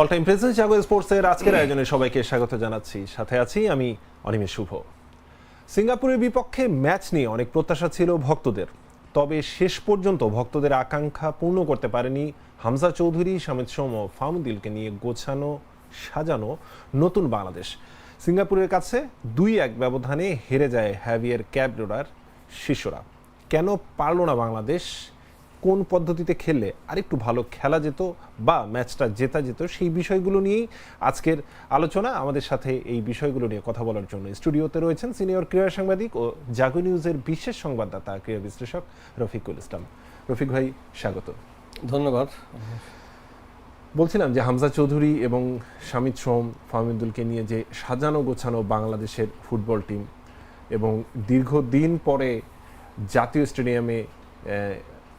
All time presence জাগো স্পোর্টসের আজকের আয়োজনে সবাইকে স্বাগত জানাচ্ছি। সাথে আছি আমি অনিমেষ শুভ। সিঙ্গাপুরের বিপক্ষে ম্যাচ নিয়ে অনেক প্রত্যাশা ছিল ভক্তদের। তবে শেষ পর্যন্ত ভক্তদের আকাঙ্ক্ষা পূর্ণ করতে পারেনি হামজা চৌধুরী সামিদ সোম ও ফামুদিলকে নিয়ে গোছানো সাজানো নতুন বাংলাদেশ। সিঙ্গাপুরের কাছে দুই এক ব্যবধানে হেরে যায় হ্যাভিয়ার ক্যাবডোরার শিষ্যরা কেন পারল না বাংলাদেশ? কোন পদ্ধতিতে খেললে আরেকটু ভালো খেলা যেত বা ম্যাচটা জেতা যেত সেই বিষয়গুলো নিয়েই আজকের আলোচনা। আমাদের সাথে এই বিষয়গুলো নিয়ে কথা বলার জন্য স্টুডিওতে রয়েছেন সিনিয়র ক্রীড়া সাংবাদিক ও জাগো নিউজের বিশেষ সংবাদদাতা ক্রীড়া বিশ্লেষক রফিকুল ইসলাম। রফিক ভাই স্বাগত। ধন্যবাদ। বলছিলাম যে হামজা চৌধুরী এবং শামিদ সোম ফাহমিদুলকে নিয়ে যে সাজানো গোছানো বাংলাদেশের ফুটবল টিম এবং দীর্ঘদিন পরে জাতীয় স্টেডিয়ামে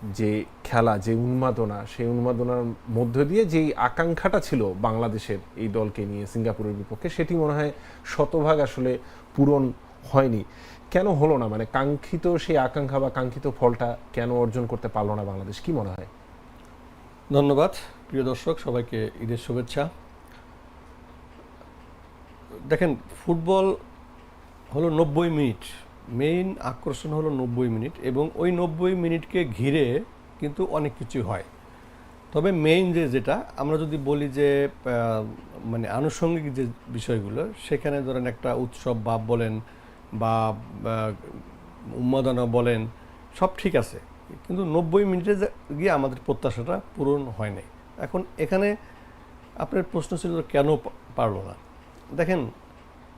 যে খেলা, যে উন্মাদনা, সেই উন্মাদনার মধ্য দিয়ে যেই আকাঙ্ক্ষাটা ছিল বাংলাদেশের এই দলকে নিয়ে সিঙ্গাপুরের বিপক্ষে, সেটি মনে হয় শতভাগ আসলে পূরণ হয়নি। কেন হলো না? মানে কাঙ্ক্ষিত সেই আকাঙ্ক্ষা বা কাঙ্ক্ষিত ফলটা কেন অর্জন করতে পারল না বাংলাদেশ? কি মনে হয়? ধন্যবাদ। প্রিয় দর্শক, সবাইকে ঈদের শুভেচ্ছা। দেখেন, ফুটবল হলো নব্বই মিনিট। মেইন আকর্ষণ হলো নব্বই মিনিট এবং ওই নব্বই মিনিটকে ঘিরে কিন্তু অনেক কিছু হয়। তবে মেইন যে যেটা, আমরা যদি বলি যে মানে আনুষঙ্গিক যে বিষয়গুলো, সেখানে ধরেন একটা উৎসব ভাব বলেন বা উন্মাদনা বলেন, সব ঠিক আছে। কিন্তু নব্বই মিনিটে গিয়ে আমাদের প্রত্যাশাটা পূরণ হয় নাই। এখন এখানে আপনার প্রশ্ন ছিল কেন পারল না? দেখেন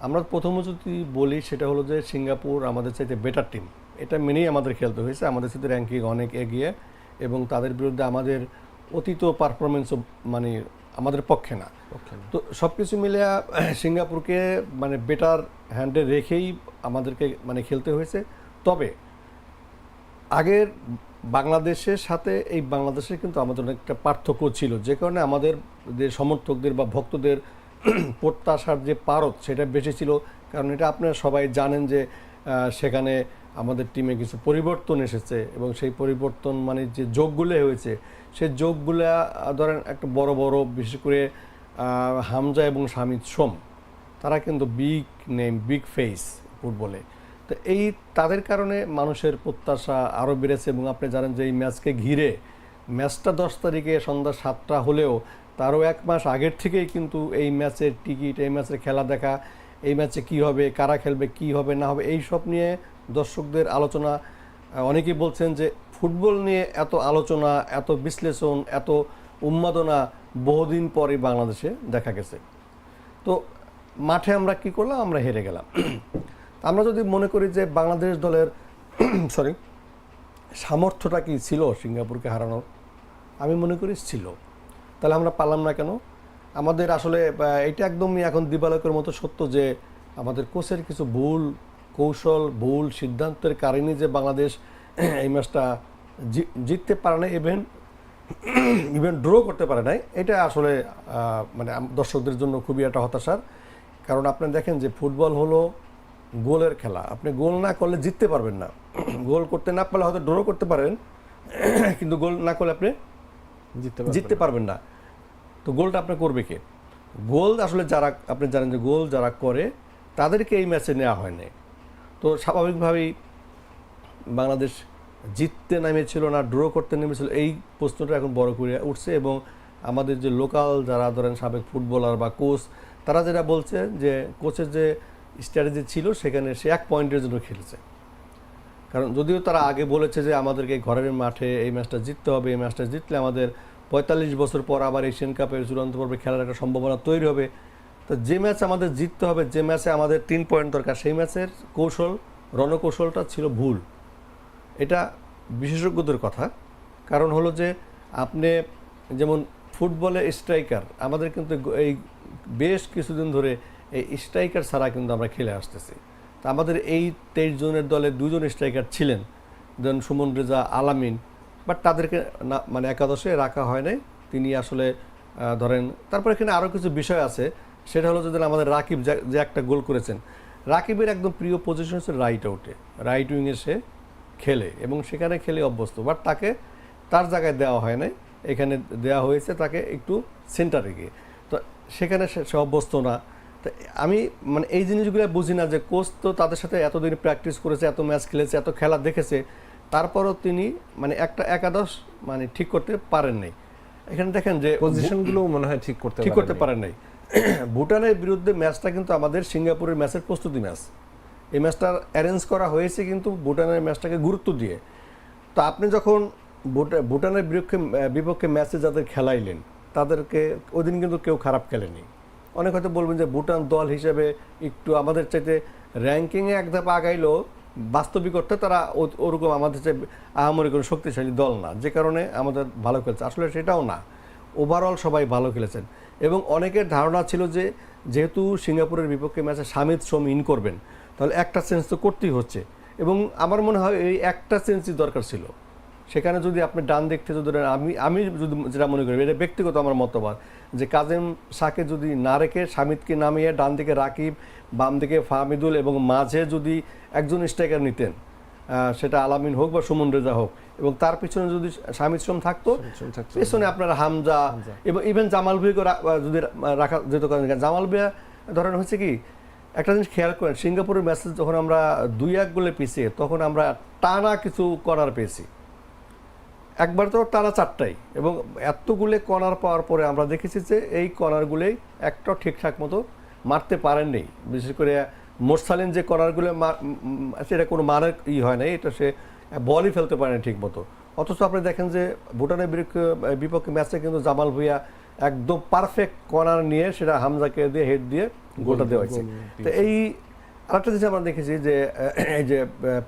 আমরা প্রথমে যদি বলি সেটা হলো যে সিঙ্গাপুর আমাদের চাইতে বেটার টিম এটা মেনেই আমাদের খেলতে হয়েছে। আমাদের সাথে র্যাঙ্কিং অনেক এগিয়ে এবং তাদের বিরুদ্ধে আমাদের অতীত পারফরমেন্সও মানে আমাদের পক্ষে না। তো সব কিছু মিলে সিঙ্গাপুরকে মানে বেটার হ্যান্ডে রেখেই আমাদেরকে মানে খেলতে হয়েছে। তবে আগের বাংলাদেশের সাথে এই বাংলাদেশের কিন্তু আমাদের অনেকটা পার্থক্য ছিল। যে কারণে আমাদের যে সমর্থকদের বা ভক্তদের প্রত্যাশার যে পারত সেটা বেশি ছিল। কারণ এটা আপনারা সবাই জানেন যে সেখানে আমাদের টিমে কিছু পরিবর্তন এসেছে এবং সেই পরিবর্তন মানে যে যোগগুলো হয়েছে সেই যোগগুলো ধরেন একটা বড় বড় বিশেষ করে হামজা এবং শামিদ সোম তারা কিন্তু বিগ নেম বিগ ফেস ফুটবলে তো এই তাদের কারণে মানুষের প্রত্যাশা আরও বেড়েছে এবং আপনি জানেন যে এই ম্যাচকে ঘিরে, ম্যাচটা দশ তারিখে সন্ধ্যা সাতটা হলেও তারও এক মাস আগের থেকেই কিন্তু এই ম্যাচের টিকিট, এই ম্যাচের খেলা দেখা, এই ম্যাচে কি হবে, কারা খেলবে, কি হবে, না হবে, এই সব নিয়ে দর্শকদের আলোচনা অনেকেই বলছেন যে ফুটবল নিয়ে এত আলোচনা, এত বিশ্লেষণ, এত উন্মাদনা বহুদিন পরে বাংলাদেশে দেখা গেছে। তো মাঠে আমরা কি করলাম? আমরা হেরে গেলাম। আমরা যদি মনে করি যে বাংলাদেশ দলের সরি সামর্থ্যটা কি ছিল সিঙ্গাপুরকে হারানোর? আমি মনে করি ছিল। তাহলে আমরা পারলাম না কেন? আমাদের আসলে এটা একদমই এখন দিবালকের মতো সত্য যে আমাদের কোচের কিছু ভুল কৌশল, ভুল সিদ্ধান্তের কারণে যে বাংলাদেশ এই ম্যাচটা জিততে পারে না ইভেন ইভেন ড্র করতে পারে নাই, এটা আসলে মানে দর্শকদের জন্য খুবই একটা হতাশার। কারণ আপনি দেখেন যে ফুটবল হলো গোলের খেলা, আপনি গোল না করলে জিততে পারবেন না। গোল করতে না পারলে হয়তো ড্র করতে পারেন, কিন্তু গোল না করলে আপনি জিততে পারবেন। না। তো গোলটা আপনি করবে কে? গোল আসলে যারা, আপনি জানেন যে গোল যারা করে, তাদেরকে এই ম্যাচে নেওয়া হয় নাই। তো স্বাভাবিকভাবেই বাংলাদেশ জিততে নেমেছিল না ড্র করতে নেমেছিল, এই প্রশ্নটা এখন বড় করে উঠছে এবং আমাদের যে লোকাল যারা ধরেন সাবেক ফুটবলার বা কোচ তারা যেটা বলছে যে কোচের যে স্ট্র্যাটেজি ছিল, সেখানে সে এক পয়েন্টের জন্য খেলেছে। কারণ যদিও তারা আগে বলেছে যে আমাদেরকে ঘরের মাঠে এই ম্যাচটা জিততে হবে, এই ম্যাচটা জিতলে আমাদের পঁয়তাল্লিশ বছর পর আবার এশিয়ান কাপের চূড়ান্ত পর্বে খেলার একটা সম্ভাবনা তৈরি হবে। তো যে ম্যাচ আমাদের জিততে হবে, যে ম্যাচে আমাদের তিন পয়েন্ট দরকার, সেই ম্যাচের কৌশল, রণকৌশলটা ছিল ভুল। এটা বিশেষজ্ঞদের কথা। কারণ হলো যে আপনি যেমন ফুটবলে স্ট্রাইকার, আমাদের কিন্তু এই বেশ কিছুদিন ধরে এই স্ট্রাইকার ছাড়া কিন্তু আমরা খেলে আসতেছি। তা আমাদের এই তেইশ জনের দলে দুজন স্ট্রাইকার ছিলেন যেমন সুমন রেজা, আলামিন বাট তাদেরকে না মানে একাদশে রাখা হয় নাই। তিনি আসলে ধরেন, তারপর এখানে আরও কিছু বিষয় আছে। সেটা হলো যে আমাদের রাকিব যে একটা গোল করেছেন, রাকিবের একদম প্রিয় পজিশন হচ্ছে রাইট আউটে রাইট উইংয়ে সে খেলে এবং সেখানে খেলে অভ্যস্ত বাট তাকে তার জায়গায় দেওয়া হয় নাই। এখানে দেওয়া হয়েছে তাকে একটু সেন্টারে গিয়ে। তো সেখানে সে অভ্যস্ত না। আমি মানে এই জিনিসগুলো বুঝি না যে কোচ তো তাদের সাথে এতদিন প্র্যাকটিস করেছে এত ম্যাচ খেলেছে এত খেলা দেখেছে। তারপরও তিনি মানে একটা একাদশ মানে ঠিক করতে পারেন নাই। এখানে দেখেন যে পজিশনগুলো মনে হয় ঠিক করতে ঠিক করতে পারেন নাই। ভুটানের বিরুদ্ধে ম্যাচটা কিন্তু আমাদের সিঙ্গাপুরের ম্যাচের প্রস্তুতি ম্যাচ এই ম্যাচটা অ্যারেঞ্জ করা হয়েছে কিন্তু ভুটানের ম্যাচটাকে গুরুত্ব দিয়ে। তো আপনি যখন ভুটানের বিপক্ষে বিপক্ষে ম্যাচে যাদের খেলাইলেন তাদেরকে ওদিন কিন্তু কেউ খারাপ খেলেনি। অনেক হয়তো বলবেন যে ভুটান দল হিসেবে একটু আমাদের চাইতে র্যাঙ্কিংয়ে এক ধাপ আগাইলেও বাস্তবিক অর্থে তারা ওরকম আমাদের চেয়ে আহামরি কোনো শক্তিশালী দল না। যে কারণে আমাদের ভালো খেলছে। আসলে সেটাও না। ওভারঅল সবাই ভালো খেলেছেন। এবং অনেকের ধারণা ছিল যে যেহেতু সিঙ্গাপুরের বিপক্ষে ম্যাচে সামিত শ্রম ইন করবেন, তাহলে একটা চেঞ্জ তো করতেই হচ্ছে। এবং আমার মনে হয় এই একটা চেঞ্জই দরকার ছিল। সেখানে যদি আপনি ডান দিক থেকে যদি আমি আমি যদি যেটা মনে করি এটা ব্যক্তিগত আমার মতবাদ যে কাজেম শাকে যদি না রেখে সামিদকে নামিয়ে ডান দিকে রাকিব বাম দিকে ফাহমিদুল এবং মাঝে যদি একজন স্ট্রাইকার নিতেন সেটা আলামিন হোক বা সুমন রেজা হোক এবং তার পিছনে যদি সামিদ শ্রম থাকতো। পেছনে আপনার হামজা এবং ইভেন জামাল ভুইকে যদি রাখা যেত কারণ জামাল ভুইয়া ধরেন হচ্ছে কি একটা জিনিস খেয়াল করেন সিঙ্গাপুরের ম্যাচে যখন আমরা দুই এক গোলে পিছিয়ে তখন আমরা টানা কিছু করার পেয়েছি একবার তো টানা চারটাই এবং এতগুলো কর্নার পাওয়ার পরে আমরা দেখেছি যে এই কর্নারগুলোই একটা ঠিকঠাক মতো মারতে পারেননি। বিশেষ করে মোরসালিন যে উম, সেটা কোনো মানের ই হয় না এটা সে বলই ফেলতে পারেনি ঠিক মতো অথচ আপনি দেখেন যে ভুটানের বিপক্ষে বিপক্ষে ম্যাচে কিন্তু জামাল ভুইয়া একদম পারফেক্ট কর্নার নিয়ে সেটা হামজাকে দিয়ে হেড দিয়ে গোলটা দেওয়া হয়েছে। তো এই আরেকটা জিনিস আমরা দেখেছি যে এই যে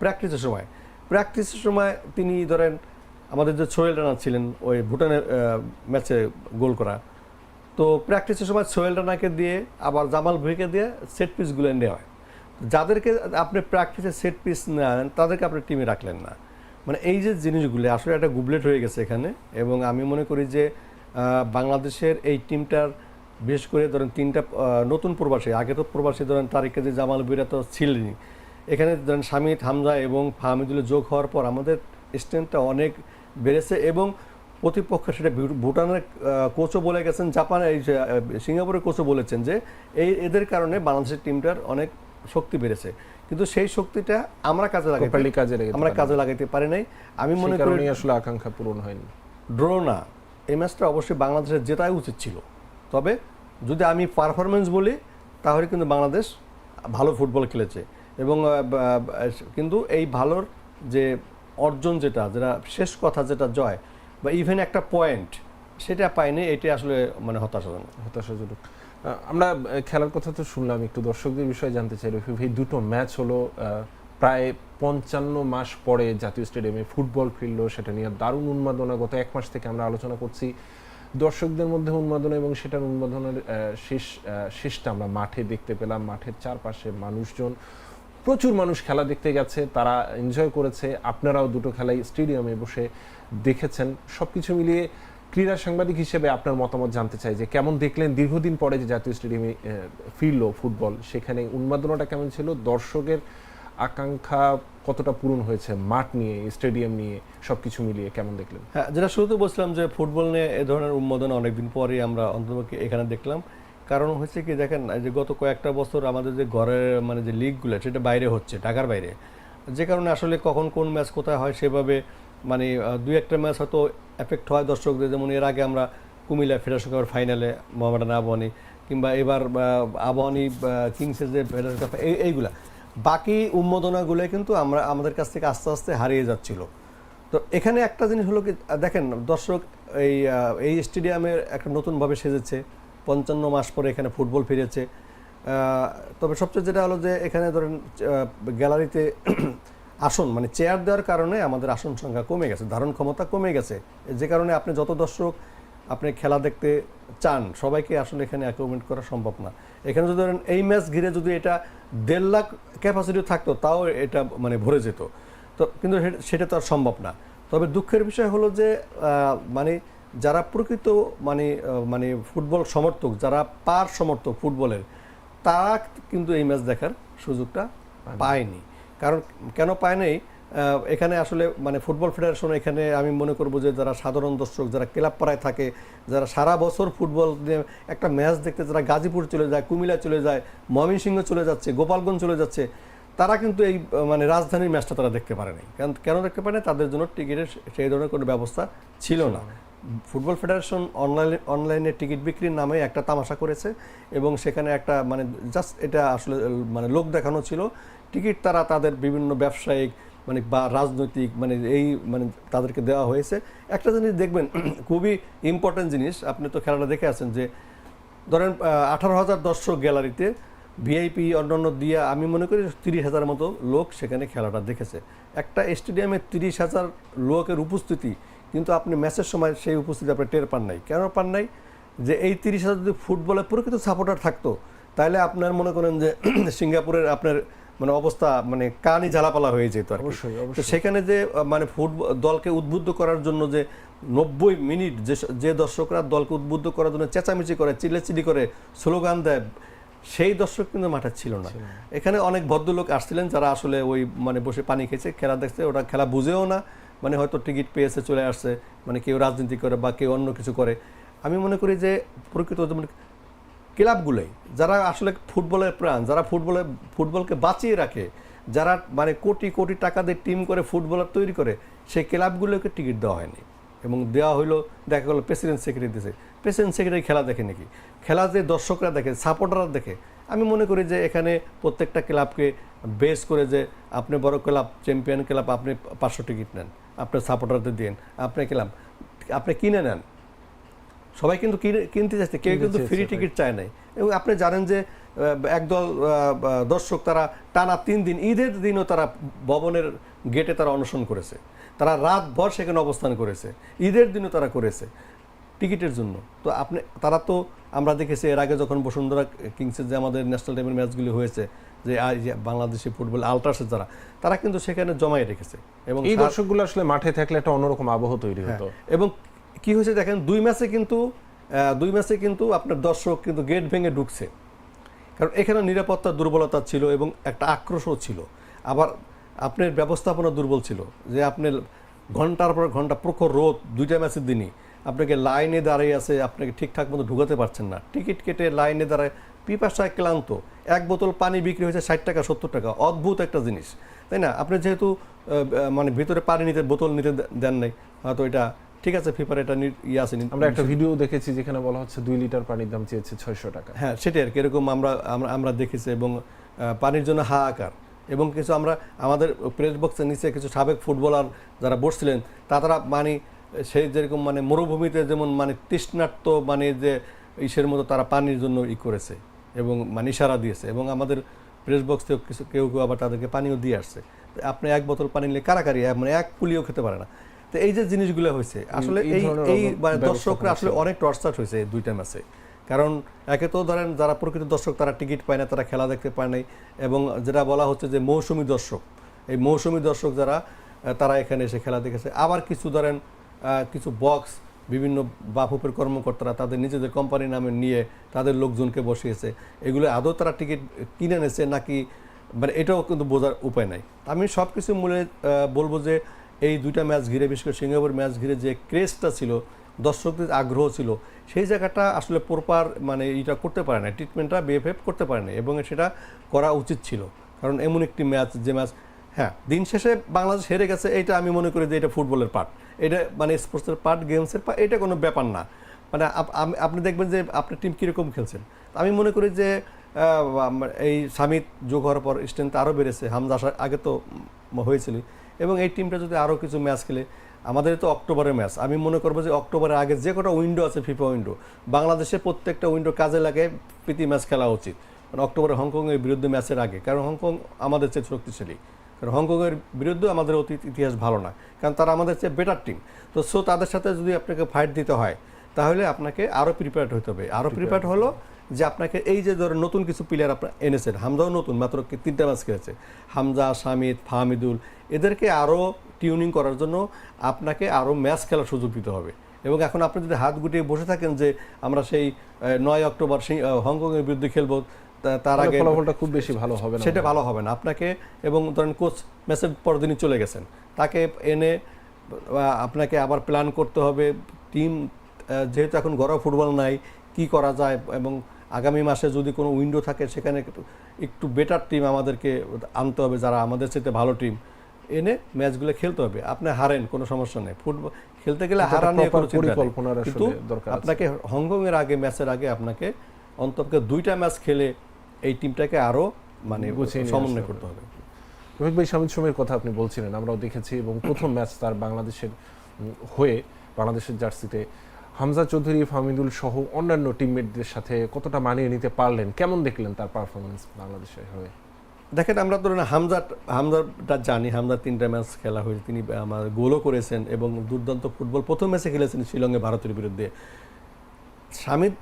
প্র্যাকটিসের সময়। প্র্যাকটিসের সময় তিনি ধরেন আমাদের যে সোহেল রানা ছিলেন, ওই ভুটানের ম্যাচে গোল করা। তো প্র্যাকটিসের সময় সোহেল রানাকে দিয়ে, আবার জামাল ভুইকে দিয়ে সেট পিসগুলো নেওয়া হয়। যাদেরকে আপনি প্র্যাকটিসে সেট পিস নেন, তাদেরকে আপনি টিমে রাখলেন না। মানে এই যে জিনিসগুলো, আসলে একটা গুবলেট হয়ে গেছে এখানে। এবং আমি মনে করি যে বাংলাদেশের এই টিমটার বিশেষ করে ধরেন তিনটা নতুন প্রবাসী, আগে তো প্রবাসী ধরেন তারিখে যে জামাল বিরা তো ছিলেনই। এখানে ধরেন শামিদ, হামজা এবং ফাহমিদুল যোগ হওয়ার পর আমাদের স্ট্রেংথটা অনেক বেড়েছে এবং প্রতিপক্ষ সেটা ভুটানের কোচও বলে গেছেন জাপান এই সিঙ্গাপুরের কোচও বলেছেন যে এই এদের কারণে বাংলাদেশের টিমটার অনেক শক্তি বেড়েছে। কিন্তু সেই শক্তিটা আমরা কাজে লাগাই কাজে আমরা কাজে লাগাইতে পারি নাই। আমি মনে করি আসলে আকাঙ্ক্ষা পূরণ হয়নি। ড্র না এই ম্যাচটা অবশ্যই বাংলাদেশের জেতাই উচিত ছিল। তবে যদি আমি পারফরমেন্স বলি তাহলে কিন্তু বাংলাদেশ ভালো ফুটবল খেলেছে। এবং কিন্তু এই ভালোর যে অর্জন যেটা যেটা শেষ কথা যেটা জয়, বা ইভেন একটা পয়েন্ট সেটা পাইনি, এটি আসলে মানে হতাশাজনক। হতাশাজনক। আমরা খেলার কথা তো শুনলাম, একটু দর্শকদের বিষয়ে জানতে চাই, রফিক ভাই, দুটো ম্যাচ হলো প্রায় পঞ্চান্ন মাস পরে জাতীয় স্টেডিয়ামে ফুটবল ফিরলো, সেটা নিয়ে দারুণ উন্মাদনা, গত এক মাস থেকে আমরা আলোচনা করছি। দর্শকদের মধ্যে উন্মাদনা এবং সেটার উন্মাদনার শেষ শেষটা আমরা মাঠে দেখতে পেলাম, মাঠের চারপাশে মানুষজন প্রচুর মানুষ খেলা দেখতে গেছে, তারা এনজয় করেছে। আপনারাও দুটো খেলাই স্টেডিয়ামে বসে দেখেছেন। সব কিছু মিলিয়ে ক্রীড়া সাংবাদিক হিসেবে আপনার মতামত জানতে চাই যে কেমন দেখলেন দীর্ঘদিন পরে যে জাতীয় স্টেডিয়ামে ফিরলো ফুটবল সেখানে উন্মাদনাটা কেমন ছিল? দর্শকের আকাঙ্ক্ষা কতটা পূরণ হয়েছে? মাঠ নিয়ে স্টেডিয়াম নিয়ে সব কিছু মিলিয়ে কেমন দেখলেন? হ্যাঁ যেটা শুরুতে বলছিলাম যে ফুটবল নিয়ে এ ধরনের উন্মোদন অনেকদিন পরেই আমরা অন্তত এখানে দেখলাম। কারণ হচ্ছে কি দেখেন যে গত কয়েকটা বছর আমাদের যে ঘরের মানে যে লিগগুলো সেটা বাইরে হচ্ছে, ঢাকার বাইরে। যে কারণে আসলে কখন কোন ম্যাচ কোথায় হয় সেভাবে মানে দুই একটা ম্যাচ হয়তো এফেক্ট হয় দর্শকদের। যেমন এর আগে আমরা কুমিল্লা ফেডারেশন কাপের ফাইনালে মোহামেডান আবহানি কিংবা এবার আবহানি কিংসের যে ফেডারেশন কাপ এই, এইগুলা। বাকি উন্মোদনাগুলো কিন্তু আমরা, আমাদের কাছ থেকে আস্তে আস্তে হারিয়ে যাচ্ছিল। তো এখানে একটা জিনিস হলো কি দেখেন দর্শক এই এই স্টেডিয়ামের একটা নতুনভাবে সেজেছে। পঞ্চান্ন মাস পরে এখানে ফুটবল ফিরেছে। তবে সবচেয়ে যেটা হলো যে এখানে ধরেন গ্যালারিতে আসন মানে চেয়ার দেওয়ার কারণে আমাদের আসন সংখ্যা কমে গেছে, ধারণ ক্ষমতা কমে গেছে। যে কারণে আপনি যত দর্শক, আপনি খেলা দেখতে চান, সবাইকে আসলে এখানে অ্যাকোমোডেট করা সম্ভব না। এখানে যদি ধরেন, এই ম্যাচ ঘিরে যদি এটা দেড় লাখ ক্যাপাসিটি থাকতো, তাও এটা মানে ভরে যেত। তো, কিন্তু সেটা তো আর সম্ভব না। তবে দুঃখের বিষয় হলো যে মানে যারা প্রকৃত মানে মানে ফুটবল সমর্থক যারা পার সমর্থক ফুটবলের তারা কিন্তু এই ম্যাচ দেখার সুযোগটা পায়নি। কারণ কেন পায় নাই এখানে আসলে মানে ফুটবল ফেডারেশন এখানে আমি মনে করব যে যারা সাধারণ দর্শক যারা ক্লাব পাড়ায় থাকে যারা সারা বছর ফুটবল নিয়ে একটা ম্যাচ দেখতে যারা গাজীপুর চলে যায় কুমিল্লা চলে যায় ময়মনসিংহ চলে যাচ্ছে গোপালগঞ্জ চলে যাচ্ছে তারা কিন্তু এই মানে রাজধানীর ম্যাচটা তারা দেখতে পারে নাই কারণ কেন দেখতে পারে না তাদের জন্য টিকিটের সেই ধরনের কোনো ব্যবস্থা ছিল না। ফুটবল ফেডারেশন অনলাইনে অনলাইনে টিকিট বিক্রির নামে একটা তামাশা করেছে এবং সেখানে একটা মানে জাস্ট এটা আসলে মানে লোক দেখানো ছিল। টিকিট তারা তাদের বিভিন্ন ব্যবসায়িক মানে বা রাজনৈতিক মানে এই মানে তাদেরকে দেওয়া হয়েছে। একটা জিনিস দেখবেন, খুবই ইম্পর্টেন্ট জিনিস। আপনি তো খেলাটা দেখে আছেন যে, ধরেন আঠারো হাজার দর্শক গ্যালারিতে ভিআইপি অন্যান্য দিয়ে আমি মনে করি তিরিশ হাজার মতো লোক সেখানে খেলাটা দেখেছে। একটা স্টেডিয়ামে তিরিশ হাজার লোকের উপস্থিতি কিন্তু আপনি ম্যাচের সময় সেই উপস্থিতি আপনি টের পান নাই। কেন পান নাই? যে এই তিরিশ হাজার যদি ফুটবলে প্রকৃত সাপোর্টার থাকতো তাহলে আপনার মনে করেন যে সিঙ্গাপুরের আপনার মানে অবস্থা মানে কানই ঝালাপালা হয়ে যেত আর অবশ্যই, তো সেখানে যে মানে ফুটবল দলকে উদ্বুদ্ধ করার জন্য যে নব্বই মিনিট যে যে দর্শকরা দলকে উদ্বুদ্ধ করার জন্য চেঁচামেচি করে চিল্লাচিল্লি করে স্লোগান দেয় সেই দর্শক কিন্তু মাঠে ছিল না। এখানে অনেক ভদ্রলোক আসছিলেন যারা আসলে ওই মানে বসে পানি খেয়েছে খেলা দেখছে ওটা খেলা বুঝেও না। মানে হয়তো টিকিট পেয়েছে, চলে আসছে মানে কেউ রাজনীতি করে বা কেউ অন্য কিছু করে। আমি মনে করি যে প্রকৃত যেমন ক্লাবগুলোই, যারা আসলে ফুটবলের প্রাণ, যারা ফুটবলে, ফুটবলকে বাঁচিয়ে রাখে, যারা মানে কোটি কোটি টাকা দিয়ে টিম করে ফুটবলার তৈরি করে, সেই ক্লাবগুলোকে টিকিট দেওয়া হয়নি। এবং দেওয়া হইল, দেখা গেলো প্রেসিডেন্ট সেক্রেটারি দিয়েছে প্রেসিডেন্ট সেক্রেটারি খেলা দেখে নাকি? খেলা যে দর্শকরা দেখে, সাপোর্টাররা দেখে আমি মনে করি যে এখানে প্রত্যেকটা ক্লাবকে বেস করে যে আপনি বড় ক্লাব চ্যাম্পিয়ন ক্লাব আপনি পাঁচশো টিকিট নেন আপনার সাপোর্টারদের দিন আপনি ক্লাব আপনি কিনে নেন। সবাই কিন্তু কিনে- কিনতে চাইছে কেউ কিন্তু ফ্রি টিকিট চায় নাই। এবং আপনি জানেন যে একদল দর্শক তারা টানা তিন দিন ঈদের দিনও তারা ভবনের গেটে তারা অনশন করেছে। তারা রাত ভর সেখানে অবস্থান করেছে। ঈদের দিনও তারা করেছে। টিকিটের জন্য। তো আপনি তারা তো আমরা দেখেছি এর আগে যখন বসুন্ধরা কিংসের যে আমাদের ন্যাশনাল টিমের ম্যাচগুলি হয়েছে যে বাংলাদেশি ফুটবল আলট্রাসের যারা তারা কিন্তু সেখানে জমাই রেখেছে। এবং এই দর্শকগুলো আসলে মাঠে থাকলে একটা অন্যরকম আবহ তৈরি হতো। এবং কি হয়েছে দেখেন দুই ম্যাচে কিন্তু দুই ম্যাচে কিন্তু আপনার দর্শক কিন্তু গেট ভেঙে ঢুকছে। কারণ এখানে নিরাপত্তা দুর্বলতা ছিল এবং একটা আক্রোশও ছিল। আবার আপনার ব্যবস্থাপনা দুর্বল ছিল। যে আপনি ঘণ্টার পর ঘণ্টা প্রখর রোদ দুইটা ম্যাচের দিনই। আপনাকে লাইনে দাঁড়িয়ে আছে আপনাকে ঠিকঠাক মতো ঢুকাতে পারছেন না। টিকিট কেটে লাইনে দাঁড়ায় পিপাসায় ক্লান্ত। এক বোতল পানি বিক্রি হয়েছে ষাট টাকা সত্তর টাকা। অদ্ভুত একটা জিনিস তাই না? আপনি যেহেতু মানে ভিতরে পানি নিতে বোতল নিতে দেন নাই হয়তো এটা ঠিক আছে ফিফার এটা ইয়ে আছে নি- আমরা একটা ভিডিও দেখেছি যেখানে বলা হচ্ছে দুই লিটার পানির দাম চেয়েছে ছয়শো টাকা। হ্যাঁ সেটাই আর কি এরকম আমরা আমরা আমরা দেখেছি এবং পানির জন্য হাহাকার। এবং কিছু আমরা আমাদের প্রেস বক্সের নিচে কিছু সাবেক ফুটবলার যারা বসছিলেন তারা মানে সেই যেরকম মানে মরুভূমিতে যেমন মানে তৃষ্ণার্ত মানে যে ইসের মতো তারা পানির জন্য ই করেছে এবং মানে ইশারা দিয়েছে এবং আমাদের প্রেস বক্স থেকে কিছু কেউ কেউ আবার তাদেরকে পানিও দিয়ে আসছে। আপনি এক বোতল পানি নিলে কারাকারি মানে এক পুলিও খেতে পারে না। তো এই যে জিনিসগুলো হয়েছে আসলে এই এই মানে দর্শকরা আসলে অনেক টর্চার হয়েছে এই দুইটা ম্যাচে কারণ একে তো ধরেন যারা প্রকৃত দর্শক তারা টিকিট পায় না তারা খেলা দেখতে পায় নাই এবং যেটা বলা হচ্ছে যে মৌসুমী দর্শক। এই মৌসুমী দর্শক যারা তারা এখানে এসে খেলা দেখেছে। আবার কিছু ধরেন কিছু বক্স বিভিন্ন বাফুপের কর্মকর্তারা তাদের নিজেদের কোম্পানির নামে নিয়ে তাদের লোকজনকে বসিয়েছে। এগুলো আদৌ তারা টিকিট কিনে এনেছে নাকি মানে এটাও কিন্তু বোঝার উপায় নাই। আমি সব কিছু মূলে বলব যে এই দুইটা ম্যাচ ঘিরে, বিশেষ করে সিঙ্গাপুর ম্যাচ ঘিরে যে ক্রেজটা ছিল, দর্শকদের আগ্রহ ছিল, সেই জায়গাটা আসলে প্রপার মানে এটা করতে পারে না ট্রিটমেন্টটা বিএফএফ করতে পারে না এবং সেটা করা উচিত ছিল। কারণ এমন একটি ম্যাচ যে ম্যাচ হ্যাঁ দিন শেষে বাংলাদেশ হেরে গেছে এটা আমি মনে করি যে এটা ফুটবলের পার্ট এটা মানে স্পোর্টসের পার্ট গেমসের পার্ট এটা কোনো ব্যাপার না। মানে আপনি দেখবেন যে আপনার টিম কীরকম খেলছেন। আমি মনে করি যে এই সামিত যোগ হওয়ার পর স্ট্রেংথ আরও বেড়েছে, হামজা আসার আগে তো হয়েছিল। এবং এই টিমটা যদি আরও কিছু ম্যাচ খেলে, আমাদের তো অক্টোবরের ম্যাচ আমি মনে করব যে অক্টোবরের আগে যে কটা উইন্ডো আছে ফিফা উইন্ডো বাংলাদেশে প্রত্যেকটা উইন্ডো কাজে লাগে প্রীতি ম্যাচ খেলা উচিত। মানে অক্টোবরে হংকংয়ের বিরুদ্ধে ম্যাচের আগে, কারণ হংকং আমাদের চেয়ে শক্তিশালী। কারণ হংকংয়ের বিরুদ্ধে আমাদের অতীত ইতিহাস ভালো না কারণ তারা আমাদের চেয়ে বেটার টিম তো সো তাদের সাথে যদি আপনাকে ফাইট দিতে হয় তাহলে আপনাকে আরও প্রিপেয়ার্ড হতে হবে। আরও প্রিপেয়ার্ড হলো যে আপনাকে এই যে ধরেন নতুন কিছু প্লেয়ার আপনার এনেছেন হামজাও নতুন মাত্র কি তিনটা ম্যাচ খেলেছে। হামজা শামিদ ফাহমিদুল এদেরকে আরও টিউনিং করার জন্য আপনাকে আরও ম্যাচ খেলার সুযোগ দিতে হবে। এবং এখন আপনি যদি হাত গুটিয়ে বসে থাকেন যে আমরা সেই নয় অক্টোবর সেই হংকংয়ের বিরুদ্ধে খেলব তার আগে ফলাফলটা খুব বেশি ভালো হবে না সেটা ভালো হবে না। আপনাকে এবং ধরেন কোচ ম্যাচের পরের দিনই চলে গেছেন। তাকে এনে আপনাকে আবার প্ল্যান করতে হবে। টিম যেহেতু এখন ঘরোয়া ফুটবল নাই কি করা যায়? এবং আগামী মাসে যদি কোনো উইন্ডো থাকে সেখানে একটু- বেটার টিম আমাদেরকে আনতে হবে যারা আমাদের সাথে ভালো টিম এনে ম্যাচগুলো খেলতে হবে। আপনি হারেন কোনো সমস্যা নেই। ফুটবল খেলতে গেলে হারা নিয়ে কোনো কিন্তু দরকার আপনাকে হংকং এর আগে ম্যাচের আগে আপনাকে অন্তত দুইটা ম্যাচ খেলে এই টিমটাকে আরও মানে সমন্বয় করতে হবে। রফিক ভাই শামিদ সুমের কথা আপনি বলছিলেন আমরাও দেখেছি এবং প্রথম ম্যাচ তার বাংলাদেশের হয়ে বাংলাদেশের জার্সিতে হামজা চৌধুরী ফাহমিদুল সহ অন্যান্য টিমমেটদের সাথে কতটা মানিয়ে নিতে পারলেন? কেমন দেখলেন তার পারফরমেন্স বাংলাদেশের হয়ে? দেখেন আমরা ধরুন হামজা হামজাটা জানি হামজা তিনটা ম্যাচ খেলা হয়েছে তিনি আমার গোলও করেছেন এবং দুর্দান্ত ফুটবল প্রথম ম্যাচে খেলেছেন শিলংয়ে ভারতের বিরুদ্ধে। স্বামীর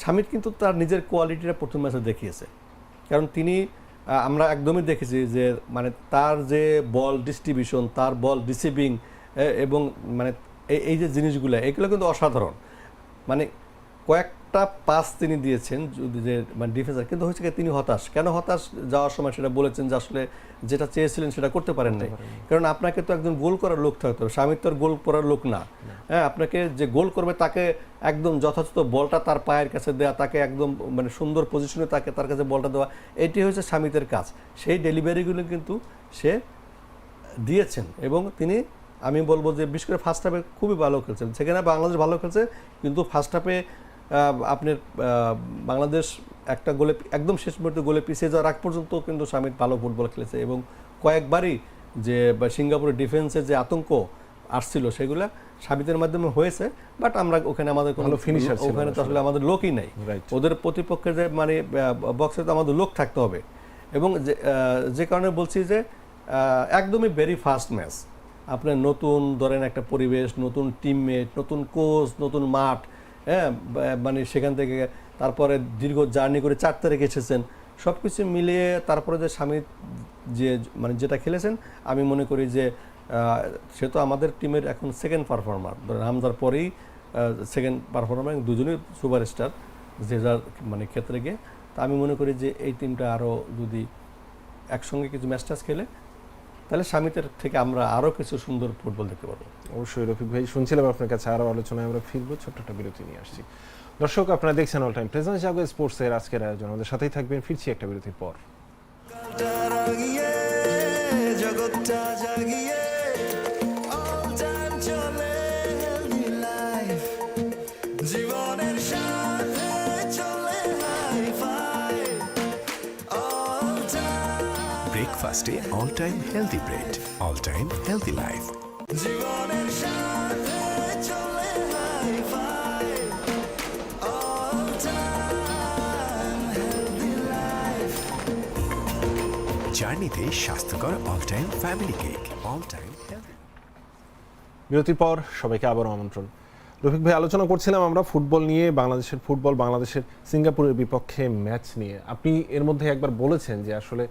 স্বামীর কিন্তু তার নিজের কোয়ালিটিটা প্রথম ম্যাচে দেখিয়েছে। কারণ তিনি আমরা একদমই দেখেছি যে মানে তার যে বল ডিস্ট্রিবিউশন তার বল রিসিভিং এবং মানে এই যে জিনিসগুলো, এগুলো কিন্তু অসাধারণ। মানে কয়েকটা পাস তিনি দিয়েছেন যদি যে মানে ডিফেন্সার কিন্তু হয়েছে কি তিনি হতাশ। কেন হতাশ? যাওয়ার সময় সেটা বলেছেন যে আসলে যেটা চেয়েছিলেন সেটা করতে পারেন নাই। কারণ আপনাকে তো একজন গোল করার লোক থাকতে হবে। স্বামীর তো গোল করার লোক না। হ্যাঁ আপনাকে যে গোল করবে তাকে একদম যথাযথ বলটা তার পায়ের কাছে দেওয়া তাকে একদম মানে সুন্দর পজিশনে তাকে তার কাছে বলটা দেওয়া এটি হচ্ছে স্বামীদের কাজ। সেই ডেলিভারিগুলো কিন্তু সে দিয়েছেন এবং তিনি আমি বলব যে বিশেষ করে ফার্স্ট হাফে খুবই ভালো খেলছেন। সেখানে বাংলাদেশ ভালো খেলছে কিন্তু ফার্স্ট হাফে আপনার বাংলাদেশ একটা গোলে একদম শেষ মুহূর্তে গোলে পিছিয়ে যাওয়ার আগ পর্যন্ত কিন্তু স্বামীর ভালো ফুটবল খেলেছে এবং কয়েকবারই যে সিঙ্গাপুরের ডিফেন্সের যে আতঙ্ক আসছিল সেগুলো সাবিতের মাধ্যমে হয়েছে বাট আমরা ওখানে আমাদের কোনো ছিল ওখানে তো আসলে আমাদের লোকই নাই. ওদের প্রতিপক্ষের যে মানে বক্সে তো আমাদের লোক থাকতে হবে। এবং যে যে কারণে বলছি যে একদমই ভেরি ফাস্ট ম্যাচ আপনার নতুন ধরেন একটা পরিবেশ নতুন টিমমেট নতুন কোচ নতুন মাঠ হ্যাঁ মানে সেখান থেকে তারপরে দীর্ঘ জার্নি করে চার তারিখ এসেছেন। সব কিছু মিলিয়ে তারপরে যে স্বামী যে মানে যেটা খেলেছেন, আমি মনে করি যে সে তো আমাদের টিমের এখন সেকেন্ড পারফর্মার ধরেন হামজার পরেই সেকেন্ড পারফর্মার দুজনই সুপারস্টার যে যার মানে ক্ষেত্রে গিয়ে। তা আমি মনে করি যে এই টিমটা আরও যদি একসঙ্গে কিছু ম্যাচ ট্যাচ খেলে তাহলে স্বামীদের থেকে আমরা আরও কিছু সুন্দর ফুটবল দেখতে পাবো। অবশ্যই রফিক ভাই, শুনছিলাম আপনার কাছে আরও আলোচনায় আমরা ফিরবো, ছোট্ট একটা বিরতি নিয়ে আসছি। দর্শক, আপনারা দেখছেন অল টাইম প্রেজেন্স জাগো স্পোর্টসের আজকের আয়োজন। আমাদের সাথেই থাকবেন, ফিরছি একটা বিরতির পর। ব্রেকফাস্টে all time healthy bread all time healthy life জীবনের সাথে চলে hi fi all time healthy life জার্নিতে স্বাস্থ্যকর all time family cake all time healthy বিরতির পর সবাইকে আবারও আমন্ত্রণ। রফিক ভাই আলোচনা করছিলাম আমরা ফুটবল নিয়ে বাংলাদেশের ফুটবল বাংলাদেশের সিঙ্গাপুরের বিপক্ষে ম্যাচ নিয়ে। আপনি এর মধ্যে একবার বলেছেন যে আসলে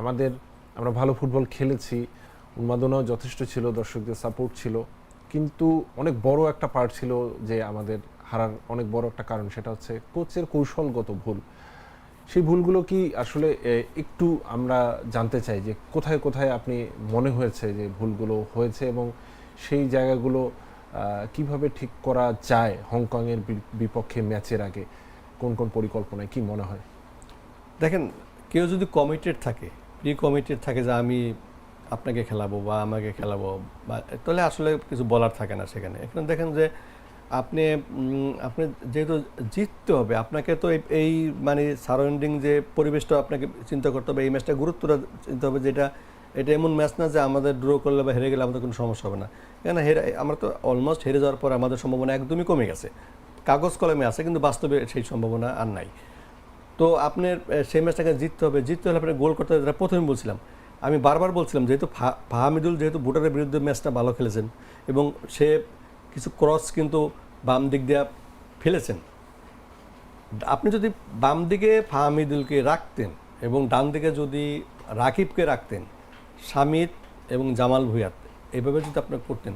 আমাদের আমরা ভালো ফুটবল খেলেছি, উন্মাদনাও যথেষ্ট ছিল, দর্শকদের সাপোর্ট ছিল। কিন্তু অনেক বড় একটা পার্ট ছিল যে আমাদের হারার অনেক বড় একটা কারণ, সেটা হচ্ছে কোচের কৌশলগত ভুল। সেই ভুলগুলো কি আসলে একটু আমরা জানতে চাই যে কোথায় কোথায় আপনি মনে হয়েছে যে ভুলগুলো হয়েছে এবং সেই জায়গাগুলো কীভাবে ঠিক করা যায় হংকংয়ের বিপক্ষে ম্যাচের আগে? কোন কোন পরিকল্পনায় কি মনে হয়? দেখেন, কেউ যদি কমিটেড থাকে প্রি কমিটেড থাকে যে আমি আপনাকে খেলাবো বা আমাকে খেলাবো বা, তাহলে আসলে কিছু বলার থাকে না সেখানে। এখানে দেখেন যে আপনি আপনি যেহেতু জিততে হবে, আপনাকে তো এই- মানে সারাউন্ডিং যে পরিবেশটা আপনাকে চিন্তা করতে হবে, এই ম্যাচটা গুরুত্বটা চিন্তা হবে যেটা, এটা এমন ম্যাচ না যে আমাদের ড্র করলে বা হেরে গেলে আমাদের কোনো সমস্যা হবে না। কেন হেরে, আমরা তো অলমোস্ট হেরে যাওয়ার পর আমাদের সম্ভাবনা একদমই কমে গেছে। কাগজ কলমে আছে কিন্তু বাস্তবে সেই সম্ভাবনা আর নাই। তো আপনার সেই ম্যাচটাকে জিততে হবে। জিততে হলে আপনার গোল করতে হবে যেটা প্রথমে বলছিলাম, আমি বারবার বলছিলাম, যেহেতু ফাহামিদুল যেহেতু ভুটানের বিরুদ্ধে ম্যাচটা ভালো খেলেছেন এবং সে কিছু ক্রস কিন্তু বাম দিক দিয়ে ফেলেছেন। আপনি যদি বাম দিকে ফাহামিদুলকে রাখতেন এবং ডান দিকে যদি রাকিবকে রাখতেন সামিত এবং জামাল ভুয়াত এইভাবে যদি আপনি করতেন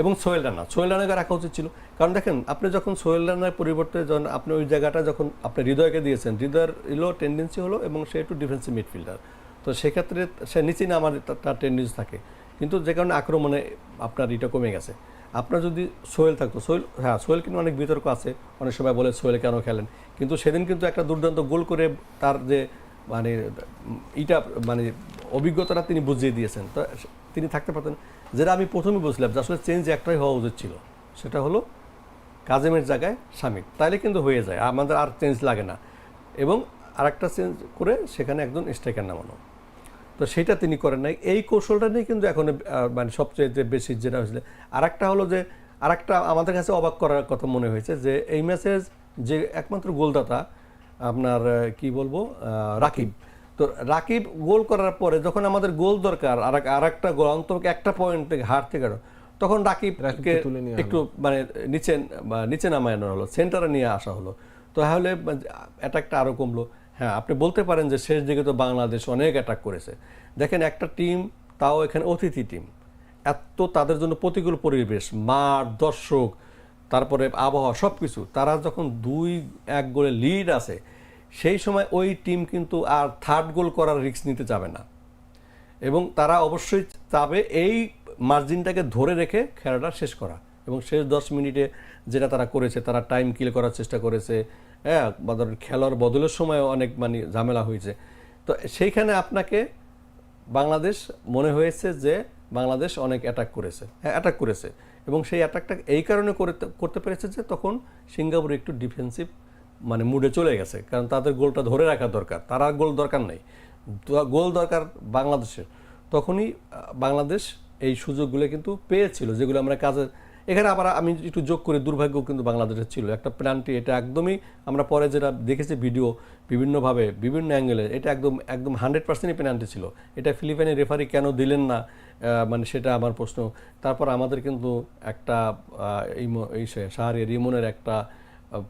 এবং সোহেল রানা। সোহেল রানাকে রাখা উচিত ছিল। কারণ দেখেন, আপনি যখন সোহেল রানার পরিবর্তে যখন আপনি ওই জায়গাটা যখন আপনি হৃদয়কে দিয়েছেন, হৃদয়ের এলো টেন্ডেন্সি হলো এবং সে একটু ডিফেন্সিভ মিডফিল্ডার তো সেক্ষেত্রে সে নিচে না আমার তার টেন্ডেন্সি থাকে। কিন্তু যে কারণে আক্রমণে আপনার এটা কমে গেছে। আপনার যদি সোহেল থাকতো, সোহেল হ্যাঁ সোহেল কিন্তু অনেক বিতর্ক আছে। অনেক সময় বলে সোহেল কেন খেলেন? কিন্তু সেদিন কিন্তু একটা দুর্দান্ত গোল করে তার যে মানে ইটা মানে অভিজ্ঞতাটা তিনি বুঝিয়ে দিয়েছেন। তো তিনি থাকতে পারতেন। যেটা আমি প্রথমে বলছিলাম যে আসলে চেঞ্জ একটাই হওয়া উচিত ছিল। সেটা হলো কাজেমের জায়গায় স্বামী। তাইলে কিন্তু হয়ে যায়, আমাদের আর চেঞ্জ লাগে না। এবং আরেকটা চেঞ্জ করে সেখানে একজন স্ট্রাইকার নামানো। তো সেটা তিনি করেন নাই। এই কৌশলটা নিয়ে কিন্তু এখন মানে সবচেয়ে বেশি যেটা হয়েছিল। আর একটা হলো যে আর একটা আমাদের কাছে অবাক করার কথা মনে হয়েছে যে, এই ম্যাচের যে একমাত্র গোলদাতা, আপনার কি বলব রাকিব তো রাকিব গোল করার পরে যখন আমাদের গোল দরকার আর আর একটা গোল অন্তত একটা পয়েন্ট থেকে হার থেকে তখন রাকিবকে রাকিবকে তুলে নিয়ে একটু মানে নিচে নিচে নামায় আনা হলো সেন্টারে নিয়ে আসা হলো। তো তাহলে অ্যাটাকটা আরও কমলো। হ্যাঁ আপনি বলতে পারেন যে শেষ দিকে তো বাংলাদেশ অনেক অ্যাটাক করেছে। দেখেন একটা টিম তাও এখানে অতিথি টিম এত তাদের জন্য প্রতিকূল পরিবেশ মাঠ দর্শক তারপরে আবহাওয়া সব কিছু তারা যখন দুই এক গোলে লিড আছে সেই সময় ওই টিম কিন্তু আর থার্ড গোল করার রিস্ক নিতে যাবে না। এবং তারা অবশ্যই চাবে এই মার্জিনটাকে ধরে রেখে খেলাটা শেষ করা। এবং শেষ দশ মিনিটে যেটা তারা করেছে, তারা টাইম কিল করার চেষ্টা করেছে। হ্যাঁ বা ধরেন খেলার বদলের সময় অনেক মানে ঝামেলা হয়েছে। তো সেইখানে আপনাকে বাংলাদেশ মনে হয়েছে যে বাংলাদেশ অনেক অ্যাটাক করেছে। হ্যাঁ অ্যাটাক করেছে। এবং সেই অ্যাটাকটা এই কারণে করতে করতে পেরেছে যে তখন সিঙ্গাপুর একটু ডিফেন্সিভ মানে মুডে চলে গেছে। কারণ তাদের গোলটা ধরে রাখা দরকার। তারা গোল দরকার নেই। গোল দরকার বাংলাদেশের। তখনই বাংলাদেশ এই সুযোগগুলো কিন্তু পেয়েছিল, যেগুলো আমরা কাজে এখানে আবার আমি একটু যোগ করে দুর্ভাগ্য কিন্তু বাংলাদেশের ছিল। একটা প্ল্যানটি, এটা একদমই আমরা পরে যেটা দেখেছি ভিডিও, বিভিন্নভাবে, বিভিন্ন অ্যাঙ্গেলে এটা একদম একদম হান্ড্রেড পার্সেন্টই পেনাল্টি ছিল। এটা ফিলিপাইনের রেফারি কেন দিলেন না? মানে সেটা আমার প্রশ্ন। তারপর আমাদের কিন্তু একটা এই শাহরিয়ার রিমনের একটা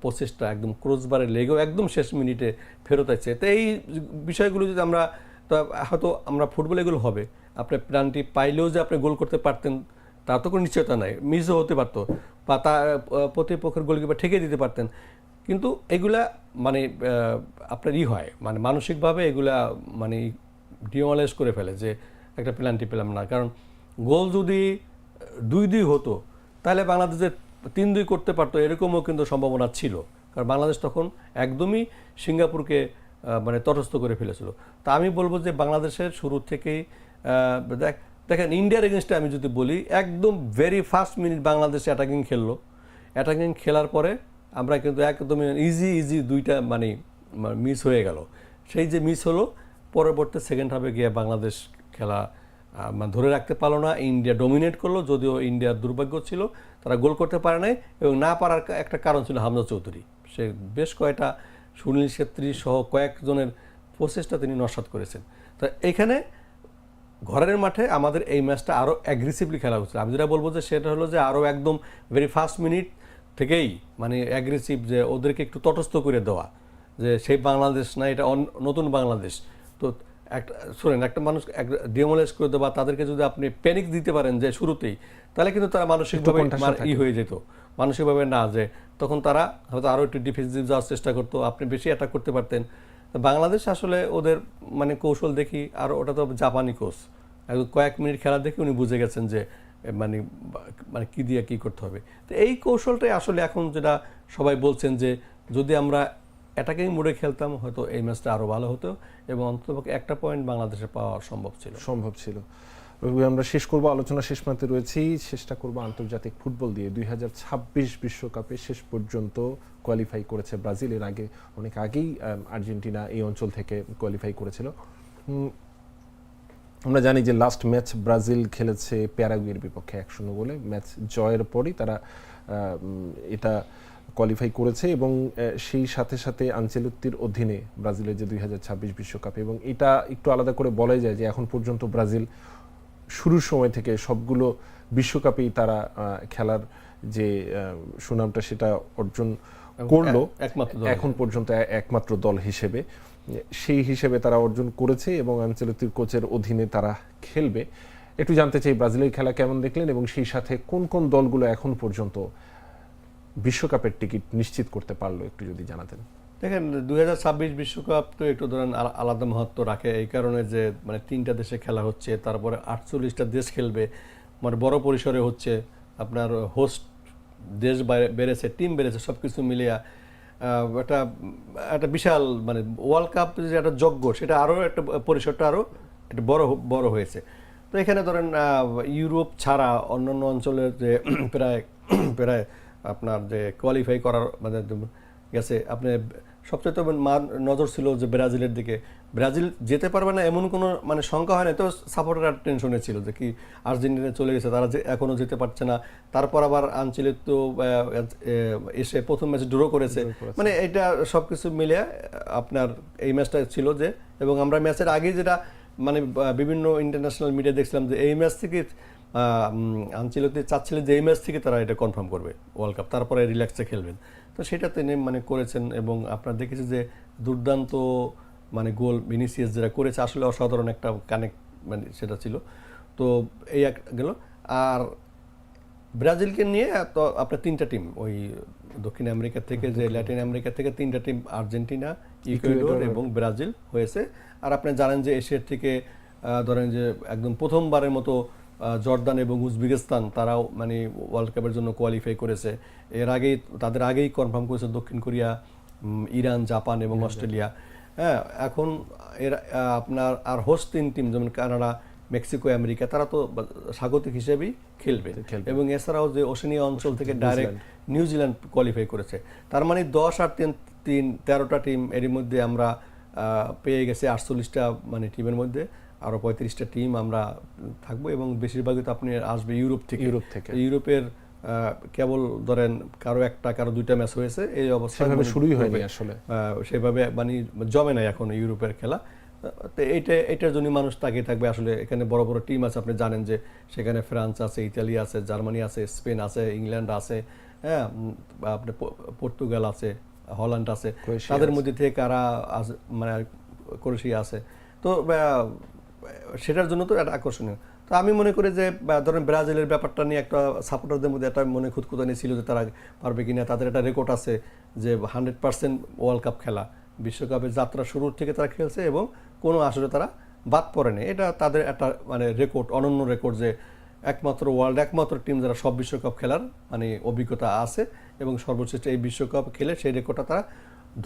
প্রচেষ্টা একদম ক্রোজবারে লেগেও একদম শেষ মিনিটে ফেরত আছে তো এই বিষয়গুলো যদি আমরা তো হয়তো আমরা ফুটবল এগুলো হবে। আপনি প্ল্যানটি পাইলেও যে আপনি গোল করতে পারতেন তার তো কোনো নিশ্চয়তা নাই। মিসও হতে পারতো বা তা আহ, প্রতিপক্ষের গোলকিপার ঠেকে দিতে পারতেন। কিন্তু এগুলা মানে আপনার ই হয়। মানে মানসিকভাবে এগুলা মানে ডিমলাইজ করে ফেলে যে একটা প্ল্যানটি পেলাম না। কারণ গোল যদি দুই দুই হতো তাহলে বাংলাদেশে তিন দুই করতে পারতো, এরকমও কিন্তু সম্ভাবনা ছিল। কারণ বাংলাদেশ তখন একদমই সিঙ্গাপুরকে মানে তটস্থ করে ফেলেছিল। তা আমি বলব যে বাংলাদেশের শুরু থেকেই দেখ, দেখেন ইন্ডিয়ার এগেনস্টে আমি যদি বলি, একদম very first minute Bangladesh attacking খেললো। অ্যাটাকিং খেলার পরে আমরা কিন্তু একদমই ইজি ইজি দুইটা মানে মিস হয়ে গেল। সেই যে মিস হলো, পরবর্তী সেকেন্ড হাফে গিয়ে বাংলাদেশ খেলা মানে ধরে রাখতে পারল না, ইন্ডিয়া ডমিনেট করল, যদিও ইন্ডিয়ার দুর্ভাগ্য ছিল, তারা গোল করতে পারে নাই এবং না পারার একটা কারণ ছিল হামজা চৌধুরী। সে বেশ কয়টা সুনীল ছেত্রী সহ কয়েকজনের প্রচেষ্টা তিনি নস্বাত করেছেন। তো এইখানে ঘরের মাঠে আমাদের এই ম্যাচটা আরও অ্যাগ্রেসিভলি খেলা উচিত আমি যেটা বলব যে সেটা হলো যে আরও একদম ভেরি ফার্স্ট মিনিট থেকেই মানে অ্যাগ্রেসিভ যে ওদেরকে একটু তটস্থ করে দেওয়া, যে সেই বাংলাদেশ না, এটা নতুন বাংলাদেশ। তো একটা শোনেন একটা মানুষ ডিমোলাইজ করে দেওয়া তাদেরকে যদি আপনি প্যানিক দিতে পারেন যে শুরুতেই তাহলে কিন্তু তারা মানসিকভাবে মানে ই হয়ে যেত। মানসিকভাবে না যে তখন তারা হয়তো আরও একটু ডিফেন্সিভ যাওয়ার চেষ্টা করতো আপনি বেশি অ্যাটাক করতে পারতেন। বাংলাদেশ আসলে ওদের মানে কৌশল দেখি আর ওটা তো জাপানি কোচ। একদম কয়েক মিনিট খেলা দেখে উনি বুঝে গেছেন যে মানে মানে কি দিয়ে কি করতে হবে। তো এই কৌশলটাই আসলে এখন যেটা সবাই বলছেন যে যদি আমরা অ্যাটাকিং মোডে খেলতাম, হয়তো এই ম্যাচটা আরও ভালো হতো এবং অন্ততপক্ষে একটা পয়েন্ট বাংলাদেশে পাওয়া সম্ভব ছিল। সম্ভব ছিল। আমরা শেষ করব, আলোচনা শেষ প্রান্তে রয়েছি। চেষ্টা করব আন্তর্জাতিক ফুটবল দিয়ে। দুই বিশ্বকাপে শেষ পর্যন্ত কোয়ালিফাই করেছে ব্রাজিল। এর আগে, অনেক আগেই আর্জেন্টিনা এই অঞ্চল থেকে কোয়ালিফাই করেছিল। আমরা জানি যে লাস্ট ম্যাচ ব্রাজিল খেলেছে প্যারাগুয়ের বিপক্ষে এক শূন্য গোলে। ম্যাচ জয়ের পরই তারা এটা কোয়ালিফাই করেছে এবং সেই সাথে সাথে আঞ্চেলত্তির অধীনে ব্রাজিলের যে দুই বিশ্বকাপ এবং এটা একটু আলাদা করে বলাই যায় যে এখন পর্যন্ত ব্রাজিল শুরুর সময় থেকে সবগুলো বিশ্বকাপেই তারা খেলার যে সুনামটা সেটা অর্জন করল। এখন পর্যন্ত একমাত্র দল হিসেবে। সেই হিসেবে তারা অর্জন করেছে এবং আঞ্চলিক কোচের অধীনে তারা খেলবে। একটু জানতে চাই ব্রাজিলের খেলা কেমন দেখলেন এবং সেই সাথে কোন কোন দলগুলো এখন পর্যন্ত বিশ্বকাপের টিকিট নিশ্চিত করতে পারল একটু যদি জানাতেন। দেখেন, দুই বিশ্বকাপ তো একটু ধরেন আলা- আলাদা মহত্ব রাখে, এই কারণে যে মানে তিনটা দেশে খেলা হচ্ছে, তারপরে আটচল্লিশটা দেশ খেলবে মানে বড় পরিসরে হচ্ছে, আপনার হোস্ট দেশ বেড়েছে টিম বেড়েছে সব কিছু মিলিয়া একটা একটা বিশাল মানে ওয়ার্ল্ড কাপ যে একটা যজ্ঞ, সেটা আরও একটা পরিসরটা আরও একটা বড় বড় হয়েছে। তো এখানে ধরেন ইউরোপ ছাড়া অন্যান্য অঞ্চলের যে, প্রায় প্রায় আপনার যে কোয়ালিফাই করার মানে গেছে আপনি সবচেয়ে তো মা- নজর ছিল যে ব্রাজিলের দিকে। ব্রাজিল যেতে পারবে না এমন কোনো মানে শঙ্কা হয় না তো সাপোর্টাররা টেনশনে ছিল যে কি আর্জেন্টিনা চলে গেছে তারা যে এখনও যেতে পারছে না। তারপর আবার আঞ্চলিক তো এসে প্রথম ম্যাচ ড্র করেছে। মানে এটা সব কিছু মিলে আপনার এই ম্যাচটা ছিল যে এবং আমরা ম্যাচের আগে যেটা মানে বিভিন্ন ইন্টারন্যাশনাল মিডিয়া দেখছিলাম যে এই ম্যাচ থেকে আঞ্চলিক চাচ্ছিলেন যে এই ম্যাচ থেকে তারা এটা কনফার্ম করবে ওয়ার্ল্ড কাপ তারপরে রিল্যাক্সে খেলবেন। তো সেটা তিনি মানে করেছেন এবং আপনারা দেখেছি যে দুর্দান্ত মানে গোল ভিনিসিয়াস যেটা করেছে আসলে অসাধারণ একটা কানেক্ট মানে সেটা ছিল। তো এই এক গেল। আর ব্রাজিলকে নিয়ে তো আপনার তিনটা টিম ওই দক্ষিণ আমেরিকা থেকে যে ল্যাটিন আমেরিকা থেকে তিনটা টিম আর্জেন্টিনা ইকুয়েডর এবং ব্রাজিল হয়েছে। আর আপনি জানেন যে এশিয়ার থেকে ধরেন যে একদম প্রথমবারের মতো জর্দান এবং উজবেকিস্তান তারাও মানে ওয়ার্ল্ড কাপের জন্য কোয়ালিফাই করেছে। এর আগেই তাদের আগেই কনফার্ম করেছে দক্ষিণ কোরিয়া ইরান জাপান এবং অস্ট্রেলিয়া। হ্যাঁ এখন এর আপনার আর হোস্ট তিন টিম যেমন কানাডা মেক্সিকো আমেরিকা তারা তো স্বাগতিক হিসেবেই খেলবে। এবং এছাড়াও যে ওশেনিয়া অঞ্চল থেকে ডাইরেক্ট নিউজিল্যান্ড কোয়ালিফাই করেছে। তার মানে দশ আর তিন তিন তেরোটা টিম এরই মধ্যে আমরা পেয়ে গেছে আটচল্লিশটা মানে টিমের মধ্যে। আরও পঁয়ত্রিশটা টিম আমরা থাকব এবং বেশিরভাগই তো আপনি আসবে ইউরোপ থেকে। ইউরোপ থেকে। ইউরোপের কেবল ধরেন কারও একটা কারও দুইটা ম্যাচ হয়েছে এই অবস্থা সেভাবে শুরুই হয়নি আসলে। সেভাবে মানে জমে নাই এখন ইউরোপের খেলা। তো এইটা এটার জন্য মানুষ তাকিয়ে থাকবে আসলে। এখানে বড় বড় টিম আছে আপনি জানেন যে সেখানে ফ্রান্স আছে ইতালি আছে জার্মানি আছে স্পেন আছে ইংল্যান্ড আছে হ্যাঁ উম, আপনি পর্তুগাল আছে হল্যান্ড আছে। তাদের মধ্যে থেকে কারা আছে মানে ক্রোয়েশিয়া আছে। তো সেটার জন্য তো একটা আকর্ষণীয়। তো আমি মনে করি যে ধরেন ব্রাজিলের ব্যাপারটা নিয়ে একটা সাপোর্টারদের মধ্যে একটা মনে খুঁতখুতানি ছিল যে, তারা পারবে কিনা, তাদের একটা রেকর্ড আছে যে হান্ড্রেড পার্সেন্ট ওয়ার্ল্ড কাপ খেলা, বিশ্বকাপের যাত্রা শুরুর থেকে তারা খেলছে এবং কোনো আসলে তারা বাদ পড়েনি। এটা তাদের একটা মানে রেকর্ড অনন্য রেকর্ড যে, একমাত্র ওয়ার্ল্ড একমাত্র টিম যারা সব বিশ্বকাপ খেলার মানে অভিজ্ঞতা আছে এবং সর্বশ্রেষ্ঠ এই বিশ্বকাপ খেলে সেই রেকর্ডটা তারা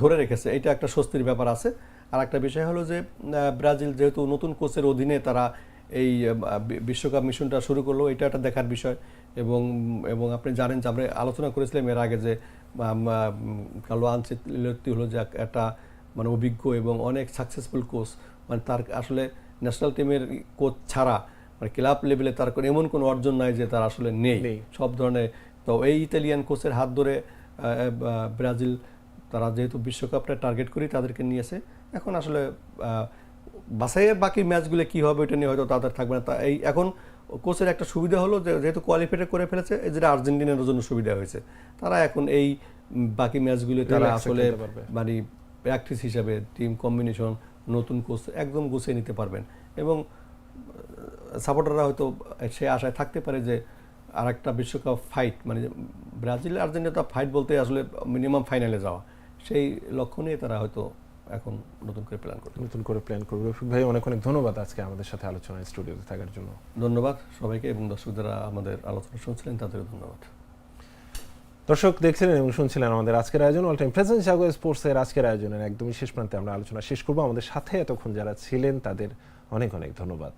ধরে রেখেছে। এটা একটা স্বস্তির ব্যাপার আছে। আর একটা বিষয় হলো যে ব্রাজিল যেহেতু নতুন কোচের অধীনে তারা এই বিশ্বকাপ মিশনটা শুরু করল এটা একটা দেখার বিষয়। এবং এবং আপনি জানেন যে আমরা আলোচনা করেছিলাম এর আগে যে কালো আনচেতি হলো যে একটা মানে অভিজ্ঞ এবং অনেক সাকসেসফুল কোচ মানে তার আসলে ন্যাশনাল টিমের কোচ ছাড়া মানে ক্লাব লেভেলে তার কোনো এমন কোনো অর্জন নাই যে তার আসলে নেই। নেই। সব ধরনের। তো এই ইতালিয়ান কোচের হাত ধরে ব্রাজিল তারা যেহেতু বিশ্বকাপটা টার্গেট করি তাদেরকে নিয়েছে এখন আসলে বাছাইয়ের বাকি ম্যাচগুলো কি হবে এটা নিয়ে হয়তো তাদের থাকবে না। তা এই এখন কোচের একটা সুবিধা হলো যে যেহেতু কোয়ালিফাইড করে ফেলেছে এই যেটা আর্জেন্টিনার জন্য সুবিধা হয়েছে। তারা এখন এই বাকি ম্যাচগুলো তারা আসলে মানে প্র্যাকটিস হিসাবে টিম কম্বিনেশন নতুন কোচ একদম গুছিয়ে নিতে পারবেন। এবং সাপোর্টাররা হয়তো সে আশায় থাকতে পারে যে আর একটা বিশ্বকাপ ফাইট মানে ব্রাজিল আর্জেন্টিনা ফাইট বলতে আসলে মিনিমাম ফাইনালে যাওয়া। সেই লক্ষ্য নিয়ে তারা হয়তো এখন নতুন করে প্ল্যান করবে নতুন করে প্ল্যান করবে। রফিক ভাই অনেক অনেক ধন্যবাদ আজকে আমাদের সাথে আলোচনায় স্টুডিওতে থাকার জন্য। ধন্যবাদ সবাইকে এবং দর্শক যারা আমাদের আলোচনা শুনছিলেন তাদেরও ধন্যবাদ। দর্শক দেখছিলেন এবং শুনছিলেন আমাদের আজকের আয়োজন অল টাইম প্রেজেন্ট জাগো স্পোর্টসের আজকের আয়োজনের একদমই শেষ প্রান্তে আমরা আলোচনা শেষ করব। আমাদের সাথে এতক্ষণ যারা ছিলেন তাদের অনেক অনেক ধন্যবাদ।